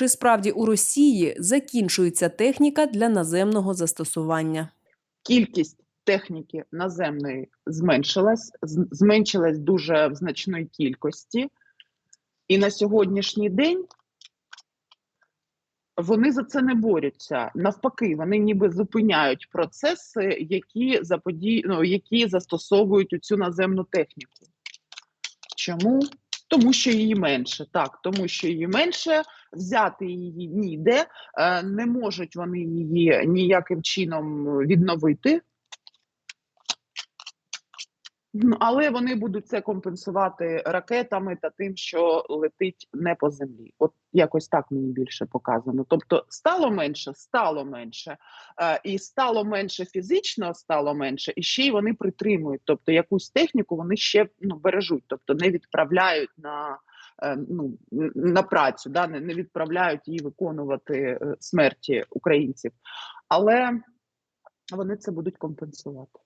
Чи справді у Росії закінчується техніка для наземного застосування? кількість техніки наземної зменшилась, зменшилась дуже в значної кількості, і на сьогоднішній день вони за це не борються. Навпаки, вони ніби зупиняють процеси, які заподі... ну, які застосовують цю наземну техніку. Чому? Тому що її менше. Так, тому що її менше, взяти її ніде, е, не можуть вони її ніяким чином відновити. Ну, Але вони будуть це компенсувати ракетами та тим, що летить не по землі. От якось так мені більше показано. Тобто стало менше, стало менше, е, і стало менше фізично, стало менше, і ще й вони притримують. Тобто якусь техніку вони ще ну, бережуть, тобто не відправляють на, ну, на працю, да, не, не відправляють її виконувати е, смерті українців. Але вони це будуть компенсувати.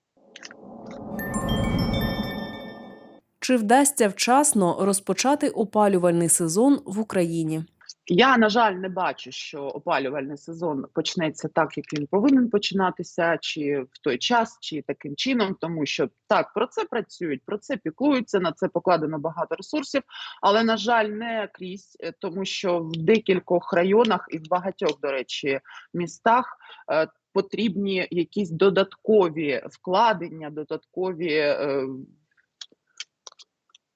Чи вдасться вчасно розпочати опалювальний сезон в Україні? Я, на жаль, не бачу, що опалювальний сезон почнеться так, як він повинен починатися, чи в той час, чи таким чином, тому що так про це працюють, про це піклуються, на це покладено багато ресурсів, але на жаль, не крізь, е, тому що в декількох районах і в багатьох, до речі, містах. е, Потрібні якісь додаткові вкладення, додаткові е,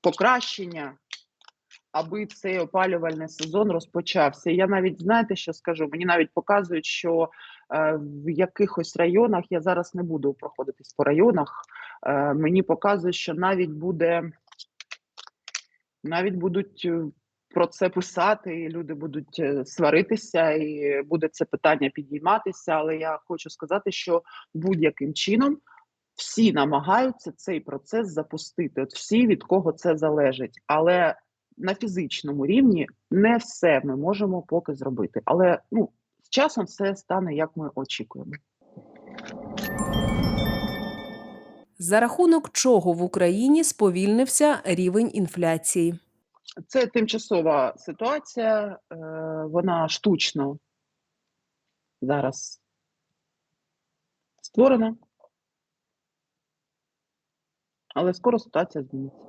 покращення аби цей опалювальний сезон розпочався. Я навіть знаєте, що скажу? Мені навіть показують, що е, в якихось районах я зараз не буду проходитись по районах. Е, мені показують, що навіть буде навіть будуть. е, Про це писати, і люди будуть сваритися, і буде це питання підійматися. Але я хочу сказати, що будь-яким чином всі намагаються цей процес запустити. От всі від кого це залежить, але на фізичному рівні не все ми можемо поки зробити. Але ну з часом все стане, як ми очікуємо. За рахунок чого в Україні сповільнився рівень інфляції? Це тимчасова ситуація, е, вона штучно зараз створена. Але скоро ситуація зміниться.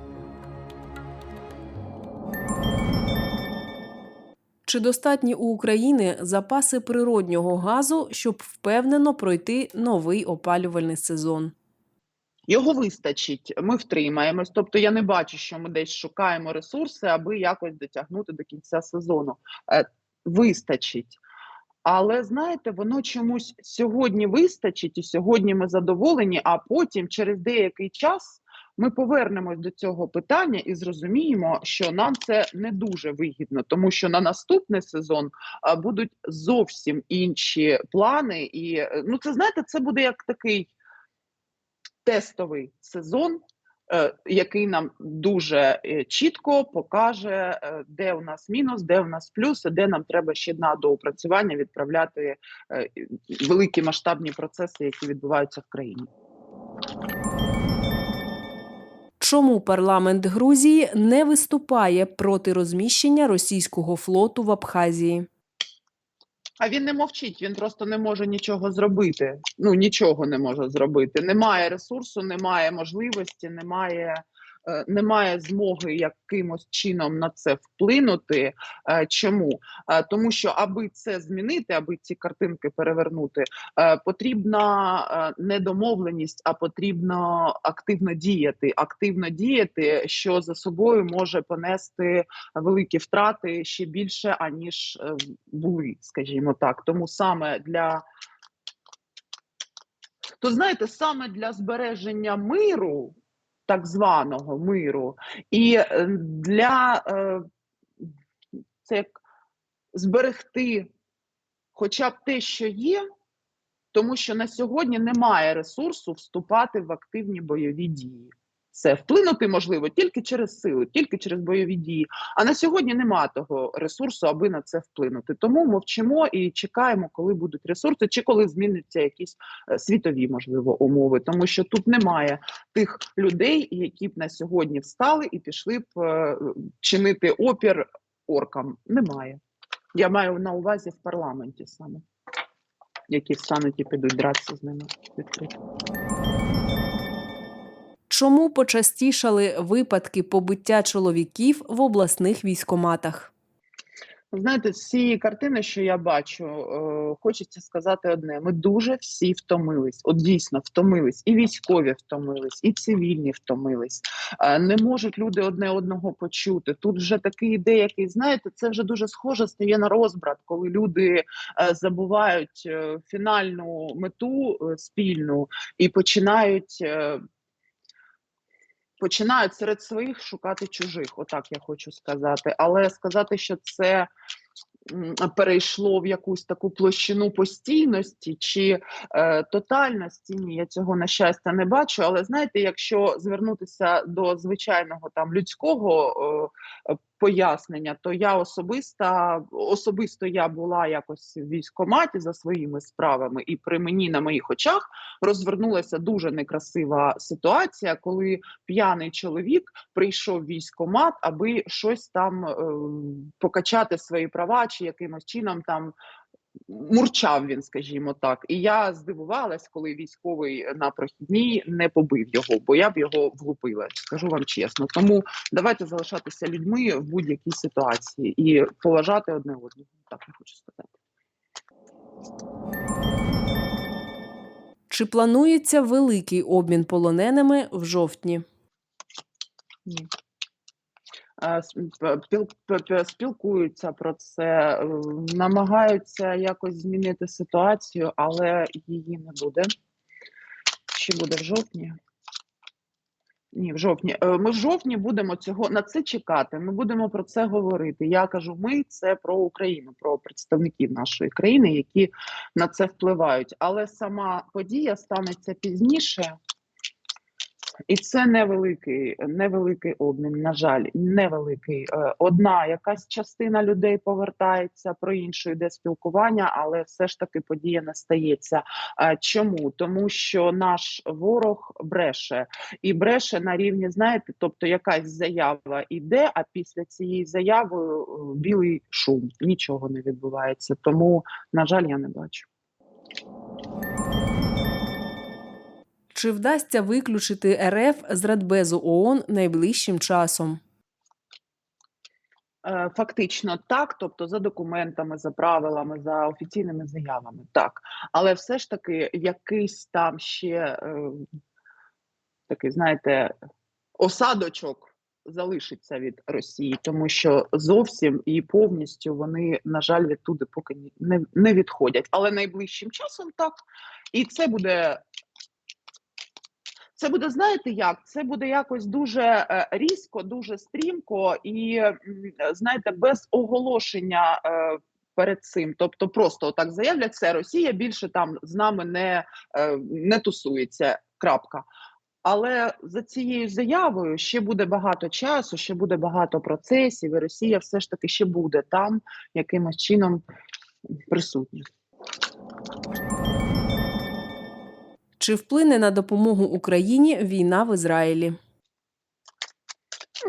Чи достатні у України запаси природнього газу, щоб впевнено пройти новий опалювальний сезон? Його вистачить, ми втримаємось. Тобто я не бачу, що ми десь шукаємо ресурси, аби якось дотягнути до кінця сезону. Е, Вистачить. Але знаєте, воно чомусь сьогодні вистачить, і сьогодні ми задоволені, а потім, через деякий час, ми повернемось до цього питання і зрозуміємо, що нам це не дуже вигідно, тому що на наступний сезон будуть зовсім інші плани. І е, ну, це знаєте, це буде як такий тестовий сезон, е, який нам дуже е, чітко покаже, де у нас мінус, де у нас плюс, і де нам треба ще на доопрацювання відправляти великі масштабні процеси, які відбуваються в країні. Чому парламент Грузії не виступає проти розміщення російського флоту в Абхазії? А він не мовчить, він просто не може нічого зробити. Ну нічого не може зробити. Немає ресурсу, немає можливості, немає, немає змоги якимось чином на це вплинути. Е, чому? Е, тому що аби це змінити, аби ці картинки перевернути, е, потрібна е, не домовленість, а потрібно активно діяти. Активно діяти, що за собою може понести великі втрати ще більше аніж е, були, скажімо так. Тому саме для то знаєте, саме для збереження миру, так званого миру, і е, для е, це як зберегти хоча б те, що є, тому що на сьогодні немає ресурсу вступати в активні бойові дії. Все вплинути можливо тільки через силу, тільки через бойові дії. А на сьогодні немає того ресурсу, аби на це вплинути. Тому мовчимо і чекаємо, коли будуть ресурси, чи коли зміняться якісь е, світові можливо умови, тому що тут немає тих людей, які б на сьогодні встали і пішли б е, чинити опір оркам. Немає. Я маю на увазі в парламенті саме, які встануть і підуть дратися з ними відкрито. Чому почастішали випадки побиття чоловіків в обласних військоматах? Знаєте, з цієї картини, що я бачу, е, хочеться сказати одне: ми дуже всі втомились. От дійсно втомились, і військові втомились, і цивільні втомились. Е, не можуть люди одне одного почути. Тут вже такий іде, який знаєте, це вже дуже схоже стає на розбрат, коли люди е, забувають фінальну мету спільну і починають. Починають серед своїх шукати чужих, отак я хочу сказати. Але сказати, що це перейшло в якусь таку площину постійності чи е, тотальності, ні, я цього на щастя не бачу. Але знаєте, якщо звернутися до звичайного там людського е, пояснення, то я особиста особисто я була якось в військкоматі за своїми справами, і при мені на моїх очах розвернулася дуже некрасива ситуація, коли п'яний чоловік прийшов в військкомат, аби щось там е, покачати свої права чи якимось чином там. Мурчав він, скажімо так, і я здивувалась, коли військовий на прохідній не побив його, бо я б його влупила. Скажу вам чесно. Тому давайте залишатися людьми в будь-якій ситуації і поважати одне одного. Так я хочу сказати. Чи планується великий обмін полоненими в жовтні? Ні. Спілкуються про це, е, намагаються якось змінити ситуацію, але її не буде. Чи буде в жовтні? Ні, в жовтні. Е, Ми в жовтні будемо цього на це чекати. Ми будемо про це говорити. Я кажу, ми це про Україну, про представників нашої країни, які на це впливають. Але сама подія станеться пізніше. І це невеликий, невеликий обмін, на жаль, невеликий. Е, Одна якась частина людей повертається, про іншу йде спілкування, але все ж таки подія не стається. Е, Чому? Тому що наш ворог бреше і бреше на рівні, знаєте, тобто якась заява йде, а після цієї заяви е, білий шум, нічого не відбувається. Тому, на жаль, я не бачу. Чи вдасться виключити РФ з Радбезу ООН найближчим часом? Е, Фактично так, тобто за документами, за правилами, за офіційними заявами, так. Але все ж таки якийсь там ще е, такий, знаєте, осадочок залишиться від Росії, тому що зовсім і повністю вони, на жаль, відтуди поки не, не відходять. Але найближчим часом так. І це буде. Це буде, знаєте як? Це буде якось дуже е, різко, дуже стрімко і, знаєте, без оголошення е, перед цим. Тобто, просто так заявлять, все, Росія більше там з нами не, е, не тусується. Крапка. Але за цією заявою ще буде багато часу, ще буде багато процесів, і Росія все ж таки ще буде там якимось чином присутня. Чи вплине на допомогу Україні війна в Ізраїлі?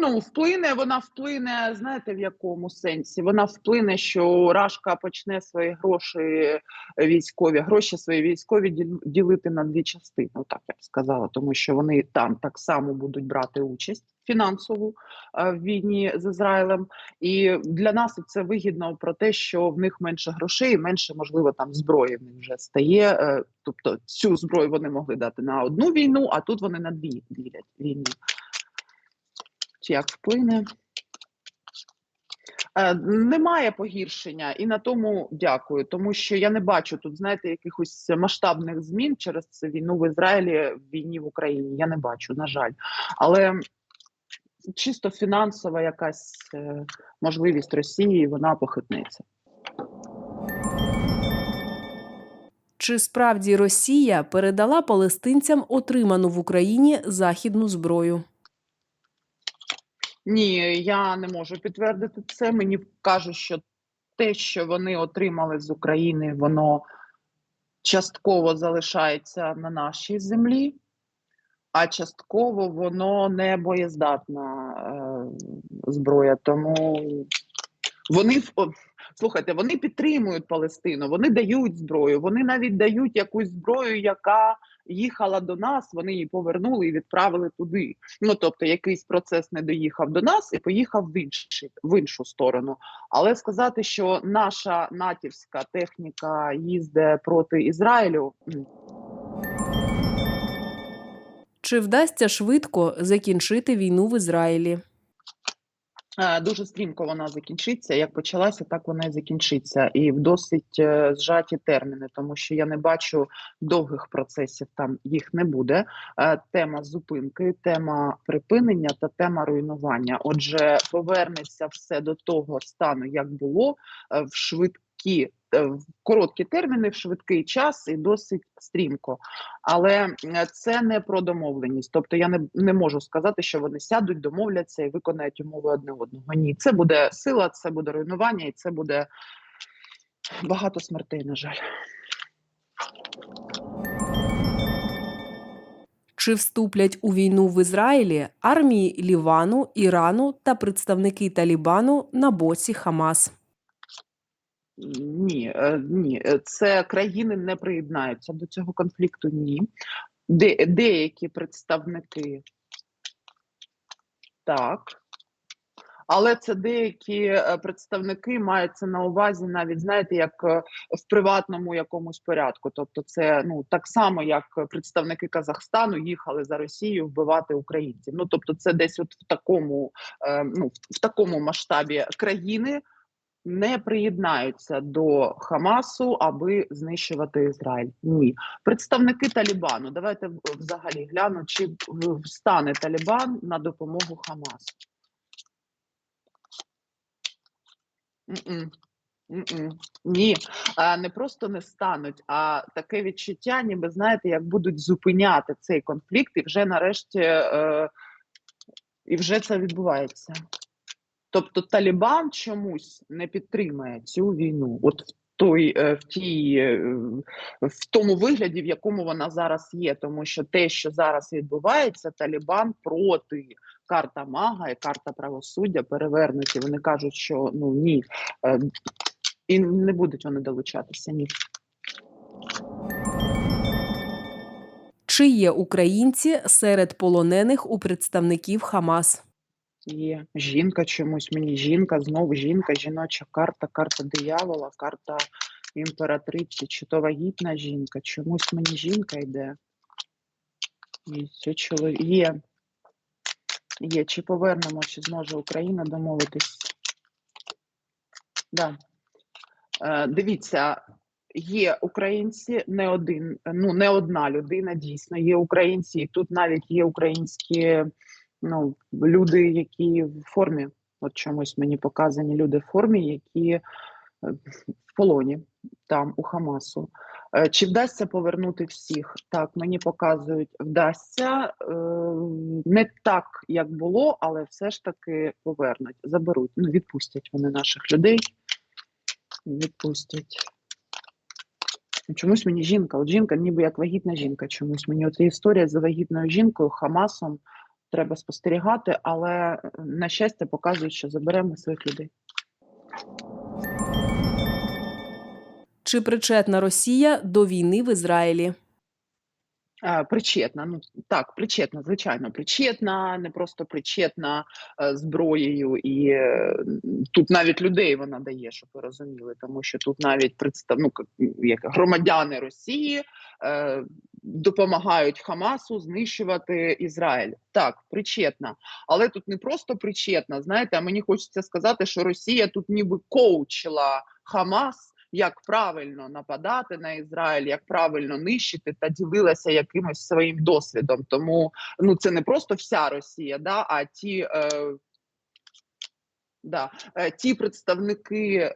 Ну, вплине, вона вплине, знаєте, в якому сенсі? Вона вплине, що Рашка почне свої гроші військові, гроші свої військові діл- ділити на дві частини, так я б сказала, тому що вони там так само будуть брати участь фінансову е, в війні з Ізраїлем. І для нас це вигідно про те, що в них менше грошей, менше можливо там зброї в них вже стає. е, Тобто цю зброю вони могли дати на одну війну, а тут вони на дві ділять війну чи як вплине. Е, Немає погіршення, і на тому дякую, тому що я не бачу тут, знаєте, якихось масштабних змін через війну в Ізраїлі, в війні в Україні. Я не бачу, на жаль. Але чисто фінансова якась е, можливість Росії, вона похитнеться. Чи справді Росія передала палестинцям отриману в Україні західну зброю? Ні, я не можу підтвердити це. Мені кажуть, що те, що вони отримали з України, воно частково залишається на нашій землі, а частково воно не боєздатна е, зброя. Тому вони слухайте, вони підтримують Палестину, вони дають зброю, вони навіть дають якусь зброю, яка їхала до нас, вони її повернули і відправили туди. Ну тобто, якийсь процес не доїхав до нас і поїхав в інший, в іншу сторону. Але сказати, що наша натівська техніка їздить проти Ізраїлю, Чи вдасться швидко закінчити війну в Ізраїлі? Дуже стрімко вона закінчиться. Як почалася, так вона і закінчиться, і в досить е, зжаті терміни, тому що я не бачу довгих процесів. Там їх не буде. Е, Тема зупинки, тема припинення та тема руйнування. Отже, повернеться все до того стану, як було е, в швидкі. Е, В короткі терміни, в швидкий час і досить стрімко, але е, це не про домовленість. Тобто я не, не можу сказати, що вони сядуть, домовляться і виконають умови одне одного. Ні, це буде сила, це буде руйнування, і це буде багато смертей. На жаль. Чи вступлять у війну в Ізраїлі армії Лівану, Ірану та представники Талібану на боці Хамас? Ні, е, ні, е, це країни не приєднаються до цього конфлікту. Ні, Де, деякі представники так. Але це деякі е, представники маються на увазі, навіть знаєте, як в приватному якомусь порядку. Тобто, це ну так само, як представники Казахстану їхали за Росію вбивати українців. Ну тобто, це десь от в такому, ну в такому масштабі країни не приєднаються до Хамасу, аби знищувати Ізраїль. Ні, представники Талібану. Давайте взагалі гляну, чи встане Талібан на допомогу Хамасу. М-м. Ні, не просто не стануть, а таке відчуття, ніби знаєте, як будуть зупиняти цей конфлікт, і вже нарешті е, і вже це відбувається. Тобто Талібан чомусь не підтримує цю війну, от в той е, в тій е, в тому вигляді, в якому вона зараз є, тому що те, що зараз відбувається, Талібан проти карта Мага і карта правосуддя перевернуті. Вони кажуть, що ну ні, е, і не будуть вони долучатися. Ні. Чи є українці серед полонених у представників Хамас? Є жінка чомусь мені жінка, знову жінка, жіноча карта, карта диявола, карта імператриці, чи то вагітна жінка. Чомусь мені жінка йде. І це чоловік. Є. Є. Чи повернемо, чи зможе Україна домовитись? Да. Е, дивіться, є українці, не один, ну не одна людина, дійсно. Є українці, і тут навіть є українські ну, люди, які в формі. От чомусь мені показані люди в формі, які е, в полоні там у Хамасу. Е, Чи вдасться повернути всіх? Так, мені показують, вдасться е, не так, як було, але все ж таки повернуть, заберуть. Ну, відпустять вони наших людей. Відпустять. Чомусь мені жінка, от жінка, ніби як вагітна жінка. Чомусь мені оця історія з вагітною жінкою, Хамасом треба спостерігати, але на щастя показують, що заберемо своїх людей. Чи причетна Росія до війни в Ізраїлі? Причетна, ну так, причетна, звичайно, причетна, не просто причетна е, зброєю, і е, тут навіть людей вона дає, щоб ви розуміли, тому що тут навіть представ... ну, як громадяни Росії е, допомагають Хамасу знищувати Ізраїль. Так, причетна, але тут не просто причетна. Знаєте, а мені хочеться сказати, що Росія тут ніби коучила Хамас. Як правильно нападати на Ізраїль, як правильно нищити та ділилася якимось своїм досвідом. Тому ну це не просто вся Росія, да, а ті, е, да, е, ті представники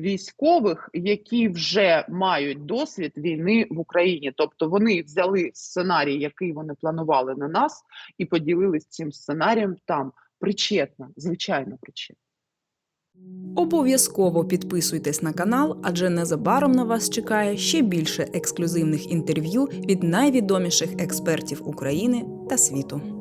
військових, які вже мають досвід війни в Україні. Тобто вони взяли сценарій, який вони планували на нас, і поділились цим сценарієм там. Причетна, звичайно, причетна. Обов'язково підписуйтесь на канал, адже незабаром на вас чекає ще більше ексклюзивних інтерв'ю від найвідоміших експертів України та світу.